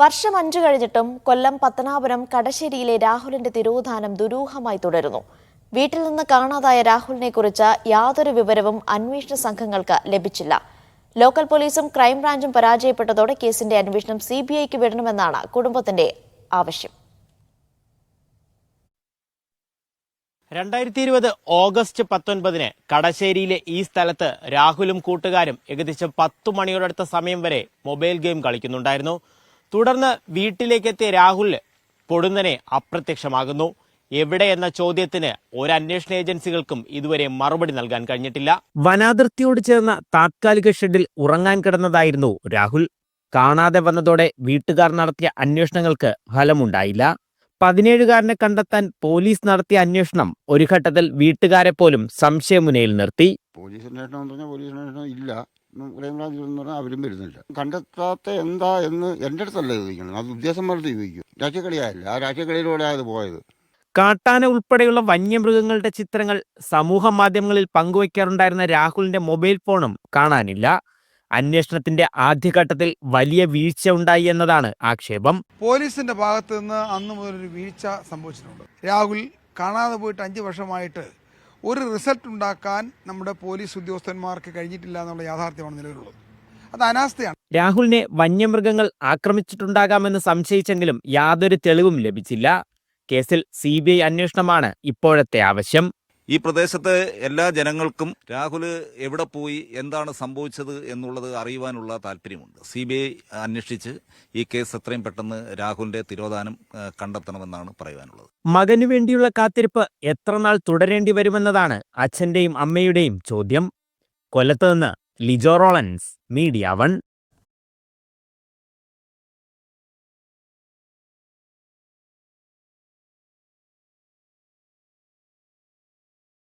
വർഷം അഞ്ചു കഴിഞ്ഞിട്ടും കൊല്ലം പത്തനാപുരം കടശ്ശേരിയിലെ രാഹുലിന്റെ തിരോധാനം ദുരൂഹമായി തുടരുന്നു. വീട്ടിൽ നിന്ന് കാണാതായ രാഹുലിനെ കുറിച്ച് യാതൊരു വിവരവും അന്വേഷണ സംഘങ്ങൾക്ക് ലഭിച്ചില്ല. ലോക്കൽ പോലീസും ക്രൈംബ്രാഞ്ചും പരാജയപ്പെട്ടതോടെ കേസിന്റെ അന്വേഷണം സി ബി ഐക്ക് വിടണമെന്നാണ് കുടുംബത്തിന്റെ ആവശ്യം. രണ്ടായിരത്തി ഇരുപത് ഓഗസ്റ്റ് പത്തൊൻപതിന് കടശ്ശേരിയിലെ ഈ സ്ഥലത്ത് രാഹുലും കൂട്ടുകാരും ഏകദേശം പത്തു മണിയോടടുത്ത സമയം വരെ മൊബൈൽ ഗെയിം കളിക്കുന്നുണ്ടായിരുന്നു. തുടർന്ന് വീട്ടിലേക്കെത്തിയ രാഹുൽ പൊടുന്നനെ അപ്രത്യക്ഷമാകുന്നു. എവിടെ എന്ന ചോദ്യത്തിന് ഒരു അന്വേഷണ ഏജൻസികൾക്കും ഇതുവരെ മറുപടി നൽകാൻ കഴിഞ്ഞിട്ടില്ല. വനാതിർത്തിയോട് ചേർന്ന താത്കാലിക ഷെഡിൽ ഉറങ്ങാൻ കിടന്നതായിരുന്നു രാഹുൽ. കാണാതെ വന്നതോടെ വീട്ടുകാർ നടത്തിയ അന്വേഷണങ്ങൾക്ക് ഫലമുണ്ടായില്ല. പതിനേഴുകാരനെ കണ്ടെത്താൻ പോലീസ് നടത്തിയ അന്വേഷണം ഒരു ഘട്ടത്തിൽ വീട്ടുകാരെ പോലും സംശയമുനയിൽ നിർത്തി. പോലീസ് അന്വേഷണം എന്ന് പറഞ്ഞാൽ പോലീസ് അന്വേഷണം ഇല്ല. ക്രൈംബ്രാഞ്ചിൽ എന്ന് പറഞ്ഞാൽ അവരും വരുന്നില്ല. കണ്ടെത്താത്ത എന്താ എന്ന് എന്റെ അടുത്തല്ല ചോദിക്കണം അത് ഉദ്യോഗസ്ഥന്മാരുടെ ചോദിക്കും. രാഷ്ട്രീയക്കളിയായില്ല. ആ രാഷ്ട്രീയക്കളിയിലൂടെ അത് പോയത്. കാട്ടാന ഉൾപ്പെടെയുള്ള വന്യമൃഗങ്ങളുടെ ചിത്രങ്ങൾ സമൂഹ മാധ്യമങ്ങളിൽ പങ്കുവയ്ക്കാറുണ്ടായിരുന്ന രാഹുലിന്റെ മൊബൈൽ ഫോണും കാണാനില്ല. അന്വേഷണത്തിന്റെ ആദ്യഘട്ടത്തിൽ വലിയ വീഴ്ച ഉണ്ടായി എന്നതാണ് ആക്ഷേപം. പോലീസിന്റെ ഭാഗത്ത് നിന്ന് അന്ന് മുതൽ ഒരു വീഴ്ച സംഭവിച്ചിട്ടുണ്ട്. രാഹുൽ കാണാതെ പോയിട്ട് അഞ്ച് വർഷമായിട്ട് ഒരു റിസൾട്ട് ഉണ്ടാക്കാൻ നമ്മുടെ പോലീസ് ഉദ്യോഗസ്ഥന്മാർക്ക് കഴിഞ്ഞിട്ടില്ല എന്നുള്ള യാഥാർത്ഥ്യമാണ് നിലവിലുള്ളത്. അത് അനാസ്ഥയാണ്. രാഹുലിനെ വന്യമൃഗങ്ങൾ ആക്രമിച്ചിട്ടുണ്ടാകാമെന്ന് സംശയിച്ചെങ്കിലും യാതൊരു തെളിവും ലഭിച്ചില്ല. കേസിൽ സി ബി ഐ അന്വേഷണമാണ് ഇപ്പോഴത്തെ ആവശ്യം. ഈ പ്രദേശത്തെ എല്ലാ ജനങ്ങൾക്കും രാഹുൽ എവിടെ പോയി എന്താണ് സംഭവിച്ചത് എന്നുള്ളത് അറിയുവാനുള്ള താല്പര്യമുണ്ട്. സി ബി ഐ അന്വേഷിച്ച് ഈ കേസ് എത്രയും പെട്ടെന്ന് രാഹുലിന്റെ തിരോധാനം കണ്ടെത്തണമെന്നാണ് പറയുവാനുള്ളത്. മകനു വേണ്ടിയുള്ള കാത്തിരിപ്പ് എത്ര നാൾ തുടരേണ്ടി വരുമെന്നതാണ് അച്ഛന്റെയും അമ്മയുടെയും ചോദ്യം. കൊല്ലത്ത് നിന്ന് ലിജോ റോളൻസ് മീഡിയ വൺ.